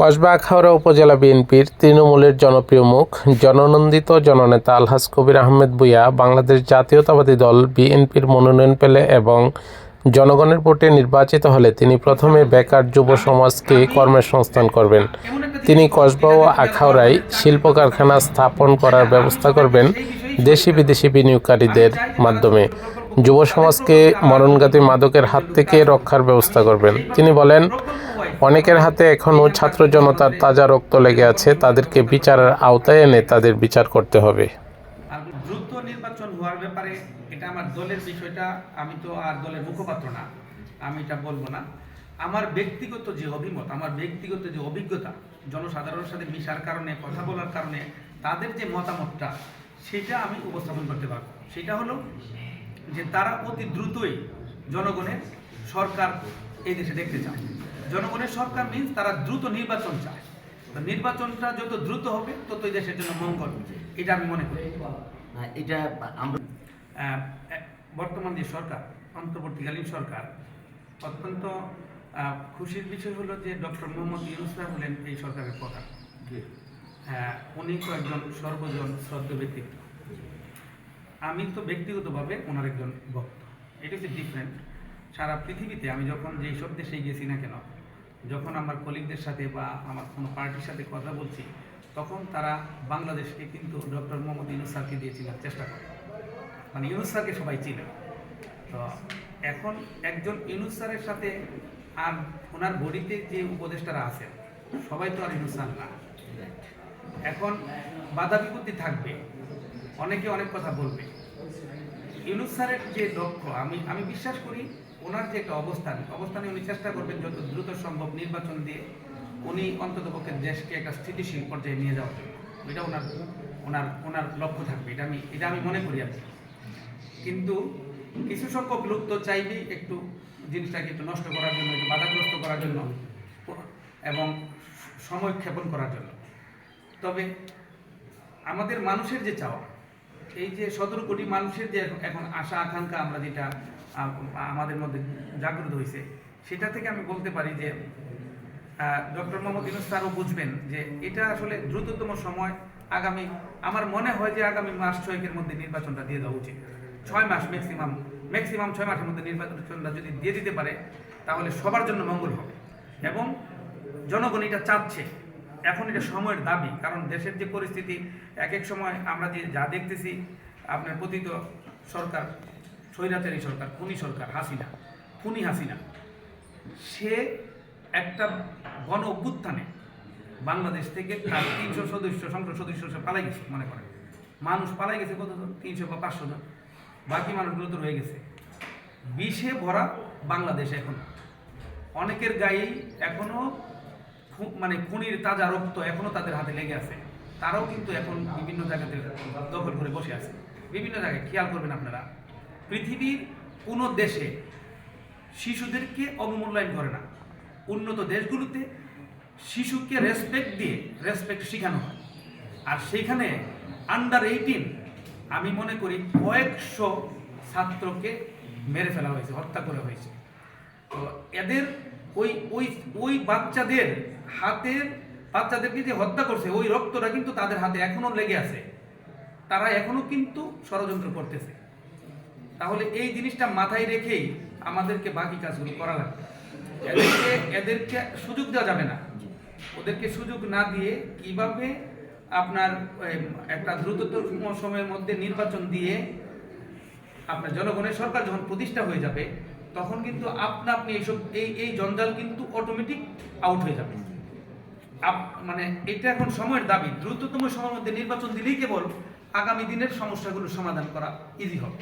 কসবা আখাউড়া উপজেলা বিএনপির তৃণমূলের জনপ্রিয় মুখ, জননন্দিত জননেতা আলহাজ কবির আহমেদ ভূঁইয়া, বাংলাদেশ জাতীয়তাবাদী দল বিএনপির মনোনয়ন পেলে এবং জনগণের ভোটে নির্বাচিত হলে তিনি প্রথমে বেকার যুব সমাজকে কর্মের সংস্থান করবেন। তিনি কসবা ও আখাউড়ায় শিল্প কারখানা স্থাপন করার ব্যবস্থা করবেন দেশি বিদেশি বিনিয়োগকারীদের মাধ্যমে। যুব সমাজকে মরণঘাতী মাদকের হাত থেকে রক্ষার ব্যবস্থা করবেন। তিনি বলেন অনেকের হাতে এখনও ছাত্র জনতার তাজা রক্ত লেগে আছে, তাদেরকে বিচারের আওতায় এনে তাদের বিচার করতে হবে। দ্রুত নির্বাচন হওয়ার ব্যাপারে এটা আমার দলের বিষয়টা, আমি তো আর দলের মুখপাত্র না, আমি এটা বলব না। আমার ব্যক্তিগত যে অভিমত, আমার ব্যক্তিগত যে অভিজ্ঞতা, জনসাধারণের সাথে মিশার কারণে, কথা বলার কারণে, তাদের যে মতামতটা, সেটা আমি উপস্থাপন করতে পারব। সেটা হলো যে তারা অতি দ্রুতই জনগণের সরকার এই দেশে দেখতে চায়। জনগণের সরকার মিন্স তারা দ্রুত নির্বাচন চায়। তো নির্বাচনটা যত দ্রুত হবে তত এই দেশের জন্য মঙ্গল। এটা আমি মনে করি। এটা আমরা বর্তমান যে সরকার অন্তর্বর্তীকালীন সরকার অত্যন্ত খুশির বিষয় হলো যে ডক্টর মোহাম্মদ সাহেব হলেন এই সরকারের প্রধান। হ্যাঁ উনি তো একজন সর্বজন শ্রদ্ধ ব্যক্তিত্ব। আমি তো ব্যক্তিগতভাবে ওনার একজন ভক্ত। এটা হচ্ছে ডিফারেন্ট সারা পৃথিবীতে আমি যখন যেই সব দেশে গেছি না কেন যখন আমার কলিগদের সাথে বা আমার কোনো পার্টির সাথে কথা বলছি, তখন তারা বাংলাদেশকে কিন্তু ডক্টর মোহাম্মদ ইউনুস স্যারকে দিয়ে চেনার চেষ্টা করে। মানে ইউনুস স্যারকে সবাই চিনে। তো এখন একজন ইউনুস স্যারের সাথে আর ওনার বডিতে যে উপদেষ্টারা আছেন, সবাই তো আর ইউনুস স্যার না। এখন বাধা বিপত্তি থাকবে, অনেকে অনেক কথা বলবে। ইউনুস স্যারের যে লক্ষ্য, আমি আমি বিশ্বাস করি ওনার যে একটা অবস্থান, অবস্থানে উনি চেষ্টা করবেন যত দ্রুত সম্ভব নির্বাচন দিয়ে উনি অন্ততপক্ষে দেশকে একটা স্থিতিশীল পর্যায়ে নিয়ে যাওয়ার জন্য এটা ওনার ওনার ওনার লক্ষ্য থাকবে, এটা আমি এটা আমি মনে করি কি। কিন্তু কিছু সংখ্যক লোক তো চাইবেই একটু জিনিসটাকে একটু নষ্ট করার জন্য, একটু বাধাগ্রস্ত করার জন্য এবং সময় ক্ষেপণ করার জন্য তবে আমাদের মানুষের যে চাওয়া এই যে সতেরো কোটি মানুষের যে এখন- আশা, আকাঙ্ক্ষা আমরা যেটা আমাদের মধ্যে জাগ্রত হয়েছে, সেটা থেকে আমি বলতে পারি যে ডক্টর মোহাম্মদ ইউনুস স্যারও বুঝবেন যে এটা আসলে দ্রুততম সময়, আগামী, আমার মনে হয় যে আগামী মাস ছয়েকের মধ্যে নির্বাচনটা দিয়ে দেওয়া উচিত। ছয় মাস ম্যাক্সিমাম ম্যাক্সিমাম ছয় মাসের মধ্যে নির্বাচনটা যদি দিয়ে দিতে পারে, তাহলে সবার জন্য মঙ্গল হবে। এবং জনগণ এটা চাচ্ছে। এখন এটা সময়ের দাবি, কারণ দেশের যে পরিস্থিতি এক এক সময় আমরা যে যা দেখতেছি, আপনার পতিত সরকার, স্বৈরাচারী সরকার, খুনি সরকার, হাসিনা, খুনি হাসিনা, সে একটা গণ অভ্যুত্থানে বাংলাদেশ থেকে তার তিনশো সদস্য, সংসদ সদস্য সে পালাই গেছে, মনে করেন। মানুষ পালাই গেছে কত তিনশো বা পাঁচশো জন। বাকি মানুষগুলো তো রয়ে গেছে। বিষে ভরা বাংলাদেশ এখন। অনেকের গায়েই এখনও খু- মানে খুনির তাজা রক্ত এখনও তাদের হাতে লেগে আছে। তারাও কিন্তু এখন বিভিন্ন জায়গাতে দখল করে বসে আছে। বিভিন্ন জায়গায়, খেয়াল করবেন আপনারা, পৃথিবীর কোনো দেশে শিশুদেরকে অবমূল্যায়ন করে না। উন্নত দেশগুলোতে শিশুকে রেসপেক্ট দিয়ে রেসপেক্ট শেখানো হয়। আর সেইখানে আন্ডার এইটিন আমি মনে করি কয়েকশো ছাত্রকে মেরে ফেলা হয়েছে, হত্যা করা হয়েছে। তো এদের ওই ওই ওই বাচ্চাদের হাতের বাচ্চাদেরকে যে হত্যা করছে, ওই রক্তটা কিন্তু তাদের হাতে এখনও লেগে আছে। তারা এখনও কিন্তু ষড়যন্ত্র করতেছে। তাহলে এই জিনিসটা মাথায় রেখেই আমাদেরকে বাকি কাজগুলো করা লাগবে। এদেরকে এদেরকে সুযোগ দেওয়া যাবে না। ওদেরকে সুযোগ না দিয়ে কীভাবে আপনার একটা দ্রুততম সময়ের মধ্যে নির্বাচন দিয়ে আপনার জনগণের সরকার যখন প্রতিষ্ঠা হয়ে যাবে তখন কিন্তু আপনা আপনি এইসব এই এই জঞ্জাল কিন্তু অটোমেটিক আউট হয়ে যাবে। মানে এটা এখন সময়ের দাবি। দ্রুততম সময়ের মধ্যে নির্বাচন দিলেই কেবল আগামী দিনের সমস্যাগুলো সমাধান করা ইজি হবে।